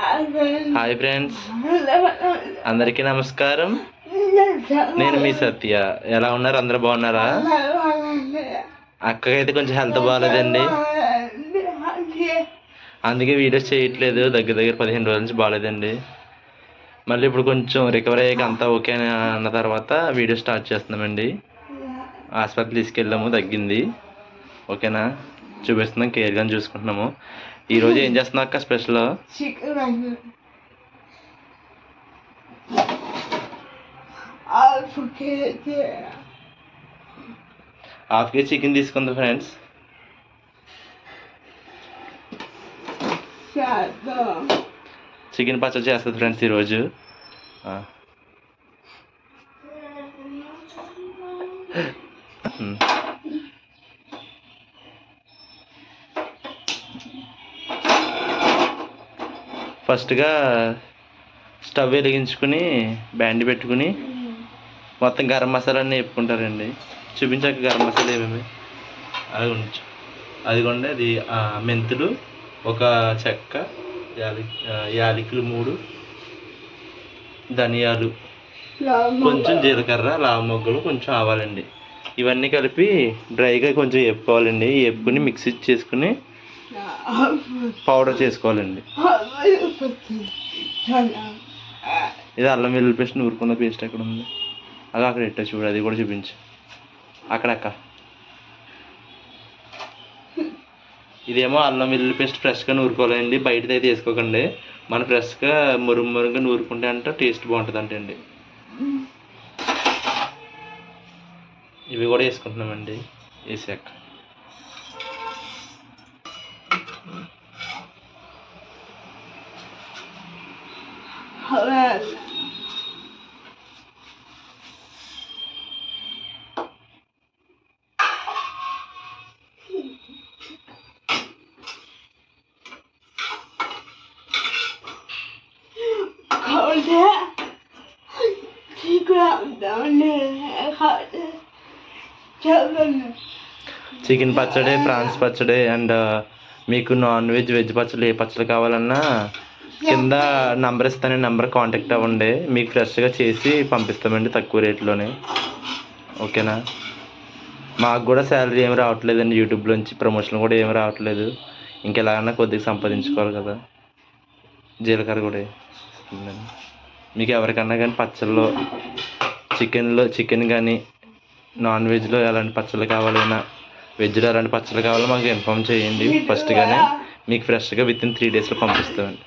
Hi friends అందరికీ నమస్కారం. నేను మీ సత్య. ఎలా ఉన్నారు? అందరూ బాగున్నారా? అక్కకైతే కొంచెం హెల్త్ బాగాలేదండి. అందుకే వీడియోస్ చేయట్లేదు. దగ్గర దగ్గర పదిహేను రోజుల నుంచి బాగాలేదండి. మళ్ళీ ఇప్పుడు కొంచెం రికవర్ అయ్యాక అంతా ఓకే అన్న తర్వాత వీడియో స్టార్ట్ చేస్తున్నామండి. ఆసుపత్రి తీసుకెళ్ళాము తగ్గింది. ఓకేనా? చూపిస్తున్నాం కేర్గా చూసుకుంటున్నాము. ఈరోజు ఏం చేస్తున్నాం అక్క స్పెషల్? హాఫ్ కేజీ చికెన్ తీసుకుంది ఫ్రెండ్స్. చికెన్ పచ్చడి చేస్తుంది ఫ్రెండ్స్ ఈరోజు. ఆ. ఫస్ట్గా స్టవ్ వెలిగించుకుని బ్యాండ్ పెట్టుకుని మొత్తం గరం మసాలాన్ని వేపుకుంటారండి చూపించాక గరం మసాలా ఏమేమి? అది ఉంచు. అదిగోండి అది ఆ, మెంతులు ఒక చెక్క యాలి యాలకులు మూడు ధనియాలు కొంచెం జీలకర్ర లావ మొగ్గలు కొంచెం ఆవాలండి. ఇవన్నీ కలిపి డ్రైగా కొంచెం వేపుకోవాలండి వేపుకుని మిక్సీ చేసుకుని పౌడర్ చేసుకోవాలండి. ఇది అల్లం వెల్లుల్లి పేస్ట్ నూరుకున్న పేస్ట్ ఎక్కడ ఉంది? అది అక్కడ ఎట్టా చూడు అది కూడా చూపించు. అక్కడ అక్క. ఇదేమో అల్లం వెల్లుల్లి పేస్ట్ ఫ్రెష్గా నూరుకోవాలండి బయటది అయితే వేసుకోకండి. మన ఫ్రెష్గా మురుగు మురుగుగా నూరుకుంటే అంటే టేస్ట్ బాగుంటుంది అంటే అండి ఇవి కూడా వేసుకుంటున్నామండి. వేసాక చికెన్ పచ్చడి ఫ్రాన్స్ పచ్చడి అండ్ uh, మీకు నాన్ వెజ్ వెజ్ పచ్చడి ఏ పచ్చడి కావాలన్నా కింద నంబర్ ఇస్తాను నెంబర్ కాంటాక్ట్ అవ్వండి. మీకు ఫ్రెష్గా చేసి పంపిస్తామండి తక్కువ రేట్లోనే. ఓకేనా? మాకు కూడా శాలరీ ఏమి రావట్లేదండి యూట్యూబ్లోంచి ప్రమోషన్ కూడా ఏమి రావట్లేదు. ఇంకెలాగన్నా కొద్దిగా సంపాదించుకోవాలి కదా. జీలకర్ర కూడా. మీకు ఎవరికన్నా కానీ పచ్చళ్ళు చికెన్లో చికెన్ కానీ నాన్ వెజ్లో ఎలాంటి పచ్చళ్ళు కావాలన్నా వెజ్లో ఎలాంటి పచ్చళ్ళు కావాలో మాకు ఇన్ఫామ్ చేయండి ఫస్ట్గానే. మీకు ఫ్రెష్గా విత్ ఇన్ త్రీ డేస్లో పంపిస్తామండి.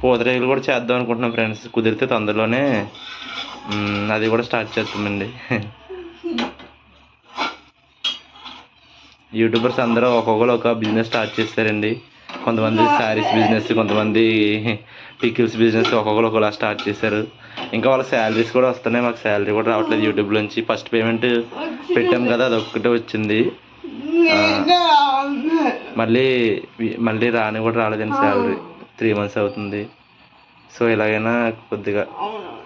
పూతరేకులు కూడా చేద్దాం అనుకుంటున్నాం ఫ్రెండ్స్. కుదిరితే తొందరలోనే అది కూడా స్టార్ట్ చేస్తామండి. యూట్యూబర్స్ అందరూ ఒక్కొక్కరు ఒక బిజినెస్ స్టార్ట్ చేస్తారండి. కొంతమంది శారీస్ బిజినెస్ కొంతమంది పికిల్స్ బిజినెస్ ఒక్కొక్కరు ఒకలా స్టార్ట్ చేశారు. ఇంకా వాళ్ళ శాలరీస్ కూడా వస్తున్నాయి. మాకు శాలరీ కూడా రావట్లేదు యూట్యూబ్ నుంచి ఫస్ట్ పేమెంట్ పెట్టాం కదా అది ఒక్కటే వచ్చింది మళ్ళీ మళ్ళీ రాని కూడా రాలేదండి శాలరీ త్రీ మంత్స్ అవుతుంది. సో ఎలాగైనా కొద్దిగా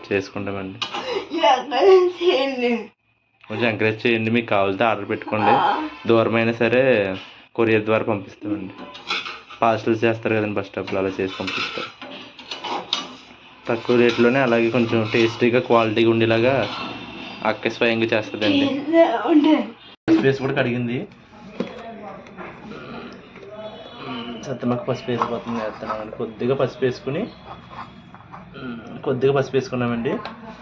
చేసుకుంటామండి. కొంచెం ఎంకరేజ్ చేయండి. మీకు కావాలితే ఆర్డర్ పెట్టుకోండి. దూరం అయినా సరే కొరియర్ ద్వారా పంపిస్తామండి. పార్సల్స్ చేస్తారు కదండి బస్ స్టాప్లో అలా చేసి పంపిస్తారు. తక్కువ రేట్లోనే అలాగే కొంచెం టేస్టీగా క్వాలిటీగా ఉండేలాగా అక్క స్వయంగా చేస్తుందండి. స్పేస్ కూడా కడిగింది. సత్తమ్మకి పసుపు వేసిపోతుంది వేస్తున్నామండి. కొద్దిగా పసుపు వేసుకుని కొద్దిగా పసుపు వేసుకున్నామండి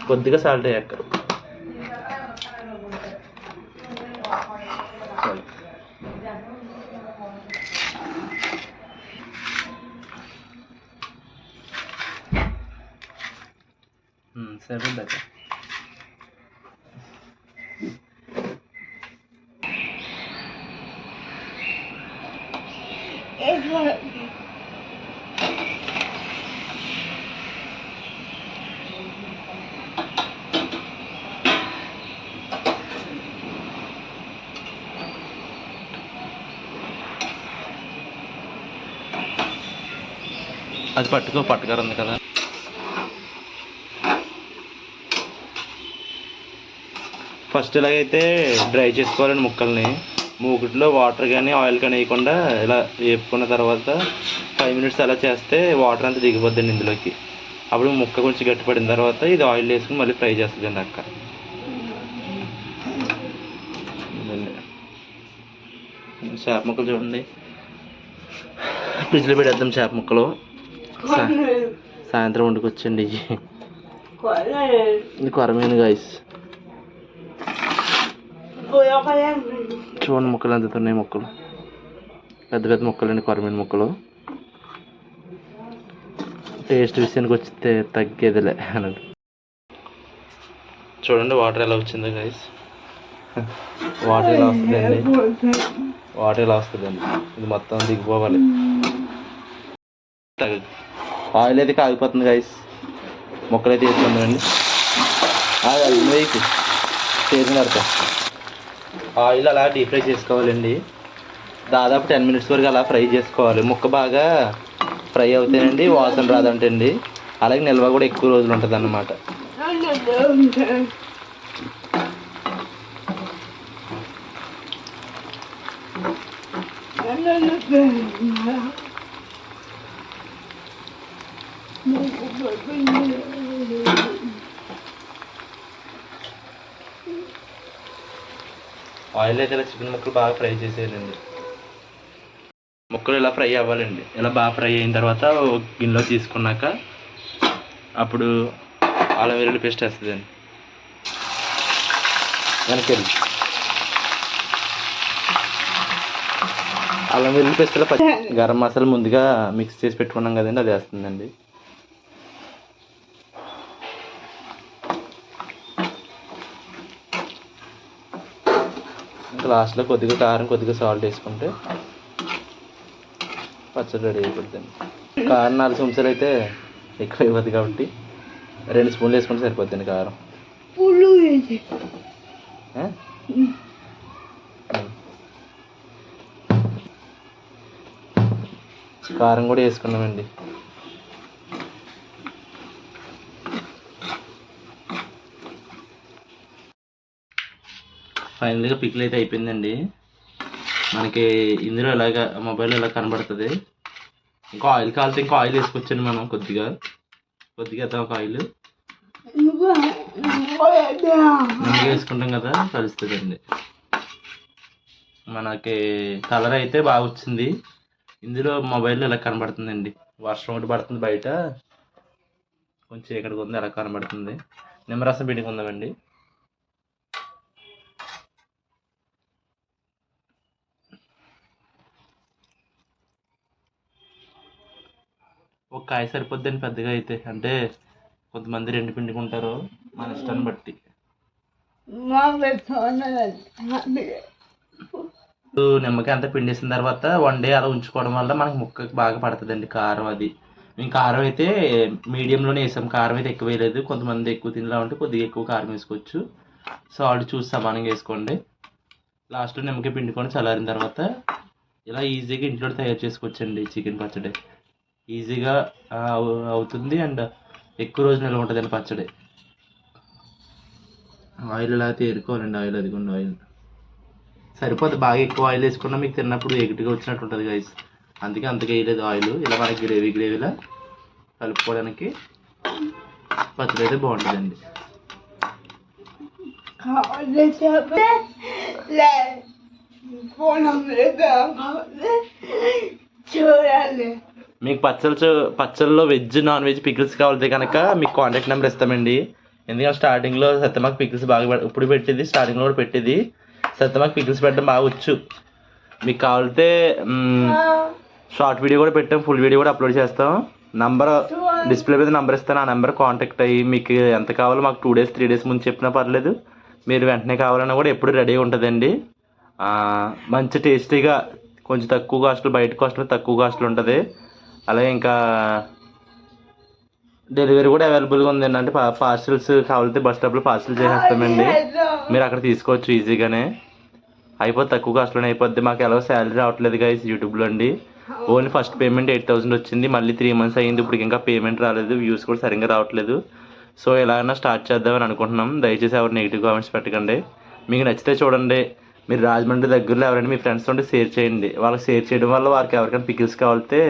కొద్దిగా సాల్ట్ అయ్యాక సరిపోద్ది అది పట్టుకో పట్టుకారు ఉంది కదా ఫస్ట్ ఇలాగైతే డ్రై చేసుకోవాలండి ముక్కల్ని మూకుట్లో వాటర్ కానీ ఆయిల్ కానీ వేయకుండా ఇలా వేపుకున్న తర్వాత ఫైవ్ మినిట్స్ అలా చేస్తే వాటర్ అంతా దిగిపోద్దండి ఇందులోకి. అప్పుడు ముక్క కొంచెం గట్టిపడిన తర్వాత ఇది ఆయిల్ వేసుకుని మళ్ళీ ఫ్రై చేస్తుందండి అక్క. చేప ముక్కలు చూడండి. ఫ్రిడ్జ్లో పెట్టేద్దాం చేప ముక్కలు. సాయంత్రం వండుకొచ్చండి. ఇది కొరమేను గాయస్ చూడండి మొక్కలు ఎంత ఉన్నాయి ముక్కలు. పెద్ద పెద్ద అండి పరమిను మొక్కలు. టేస్ట్ విషయానికి వచ్చితే తగ్గేదిలే అన్నది. చూడండి వాటర్ ఎలా వచ్చిందో గైస్ వాటర్ ఎలా వస్తుందండి? వాటర్ ఎలా వస్తుందండి? ఇది మొత్తం దిగిపోవాలి. ఆయిల్ అయితే కాగిపోతుంది గైస్ మొక్కలు అయితే అది వేయకు. చేసిన తర్వాత ఆయిల్ అలా డీప్ ఫ్రై చేసుకోవాలండి. దాదాపు టెన్ మినిట్స్ వరకు అలా ఫ్రై చేసుకోవాలి. ముక్క బాగా ఫ్రై అవుతాయండి వాసన రాదంటండి. అలాగే నిల్వ కూడా ఎక్కువ రోజులు ఉంటుంది అన్నమాట ఆయిల్ అయితే ఇలా చికెన్ ముక్కలు బాగా ఫ్రై చేసేయాలండి. ముక్కలు ఇలా ఫ్రై అవ్వాలండి. ఇలా బాగా ఫ్రై అయిన తర్వాత గిన్నెలో తీసుకున్నాక అప్పుడు అల్లం వెల్లుల్లి పేస్ట్ వేస్తుందండి. వెనకెళ్ళి అల్లం వెల్లుల్లి పేస్ట్ ఇలా గరం మసాలా ముందుగా మిక్స్ చేసి పెట్టుకున్నాం కదండి అది వేస్తుందండి. ఇంకా లాస్ట్లో కొద్దిగా కారం కొద్దిగా సాల్ట్ వేసుకుంటే పచ్చడి రెడీ అయిపోద్దండి. కారం నాలుగు చెంచాలు అయితే ఎక్కువ అయిపోద్ది కాబట్టి రెండు స్పూన్లు వేసుకుంటే సరిపోద్దండి కారం. కారం కూడా వేసుకున్నామండి. ఫైనల్గా పిక్లు అయితే అయిపోయిందండి. మనకి ఇందులో ఇలాగ మొబైల్ ఇలా కనబడుతుంది? ఇంకా ఆయిల్ కాలితే ఇంకా ఆయిల్ వేసుకొచ్చండి మనం కొద్దిగా. కొద్దిగా అయితే ఒక ఆయిల్. నెమ్మదిగా వేసుకుంటాం కదా కలుస్తుందండి. మనకి కలర్ అయితే బాగా వచ్చింది. ఇందులో మొబైల్లో ఇలా కనబడుతుందండి? వర్షం ఒకటి పడుతుంది బయట. కొంచెం ఇక్కడికి ఉంది అలా కనబడుతుంది. నిమ్మరసం పిండుకుందామండి ఒక కాయ సరిపోద్దండి పెద్దగా అయితే అంటే కొంతమంది రెండు పిండుకుంటారు మన ఇష్టాన్ని బట్టి. నిమ్మకాయ అంతా పిండేసిన తర్వాత వన్ డే అలా ఉంచుకోవడం వల్ల మనకి ముక్కకి బాగా పడుతుందండి కారం అది. మేము కారం అయితే మీడియంలోనే వేసాం కారం అయితే ఎక్కువ వేయలేదు. కొంతమంది ఎక్కువ తినలా ఉంటే కొద్దిగా ఎక్కువ కారం వేసుకోవచ్చు. సాల్ట్ చూసి సమానంగా వేసుకోండి. లాస్ట్లో నిమ్మకాయ పిండుకొని చల్లారిన తర్వాత ఇలా ఈజీగా ఇంట్లో తయారు చేసుకోవచ్చండి చికెన్ పచ్చడి. ఈజీగా అవుతుంది అండ్ ఎక్కువ రోజు నిల్వ అండి పచ్చడి. ఆయిల్ ఇలా తీరుకోవాలండి ఆయిల్ అదిగోండి ఆయిల్. సరిపోద్ది బాగా ఎక్కువ ఆయిల్ వేసుకున్నా మీకు తిన్నప్పుడు ఎగిటిగా వచ్చినట్టు ఉంటుంది గైస్ అందుకే అంతగా వేయలేదు ఆయిల్. ఇలా మనకి గ్రేవీ గ్రేవీలా కలుపుకోవడానికి పచ్చడి అయితే బాగుంటుందండి. చూడాలి. మీకు పచ్చళ్ళు పచ్చళ్ళలో వెజ్ నాన్ వెజ్ పికిల్స్ కావాలంటే కనుక మీకు కాంటాక్ట్ నెంబర్ ఇస్తామండి. ఎందుకంటే స్టార్టింగ్లో సత్యమాకు పికిల్స్ బాగా ఇప్పుడు పెట్టేది స్టార్టింగ్లో కూడా పెట్టేది. సత్యమాకు పికిల్స్ పెట్టడం బాగా వచ్చు. మీకు కావాలంటే షార్ట్ వీడియో కూడా పెట్టాం ఫుల్ వీడియో కూడా అప్లోడ్ చేస్తాం. నంబర్ డిస్ప్లే మీద నెంబర్ ఇస్తాను ఆ నెంబర్ కాంటాక్ట్ అయ్యి మీకు ఎంత కావాలో మాకు టూ డేస్ త్రీ డేస్ ముందు చెప్పినా పర్లేదు. మీరు వెంటనే కావాలన్నా కూడా ఎప్పుడు రెడీ ఉంటుందండి. మంచి టేస్టీగా కొంచెం తక్కువ కాస్ట్లో బయట కాస్ట్లో తక్కువ కాస్ట్లో ఉంటుంది. అలాగే ఇంకా డెలివరీ కూడా అవైలబుల్గా ఉందండి అంటే పార్సిల్స్ కావాలంటే బస్ స్టాప్లో పార్సిల్ చేసేస్తామండి. మీరు అక్కడ తీసుకోవచ్చు ఈజీగానే అయిపోద్ది తక్కువ కాస్ట్లోనే అయిపోద్ది. మాకు ఎలా శాలరీ రావట్లేదు గైస్ యూట్యూబ్లో అండి. Only first payment eight thousand వచ్చింది. మళ్ళీ త్రీ మంత్స్ అయ్యింది. ఇప్పుడు ఇంకా పేమెంట్ రాలేదు. వ్యూస్ కూడా సరిగ్గా రావట్లేదు. సో ఎలా అయినా స్టార్ట్ చేద్దామని అనుకుంటున్నాం. దయచేసి ఎవరు నెగిటివ్ కామెంట్స్ పెట్టకండి. మీకు నచ్చితే చూడండి. మీరు రాజమండ్రి దగ్గరలో ఎవరైనా మీ ఫ్రెండ్స్ ఉంటే షేర్ చేయండి. వాళ్ళకి షేర్ చేయడం వల్ల వారికి ఎవరికైనా పికిల్స్ కావాలితే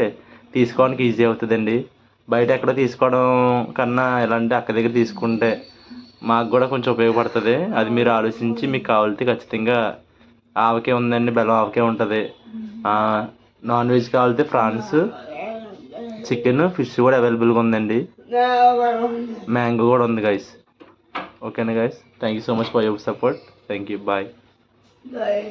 తీసుకోవడానికి ఈజీ అవుతుందండి. బయట ఎక్కడో తీసుకోవడం కన్నా ఎలాంటి అక్క దగ్గర తీసుకుంటే మాకు కూడా కొంచెం ఉపయోగపడుతుంది. అది మీరు ఆలోచించి మీకు కావాలితే ఖచ్చితంగా ఆవకే ఉందండి బెల్లం ఆవకే ఉంటుంది. నాన్ వెజ్ కావాలితే ఫ్రాన్స్ చికెన్ ఫిష్ కూడా అవైలబుల్గా ఉందండి. మ్యాంగో కూడా ఉంది గైస్ ఓకేనా guys thank you so much for your support thank you bye bye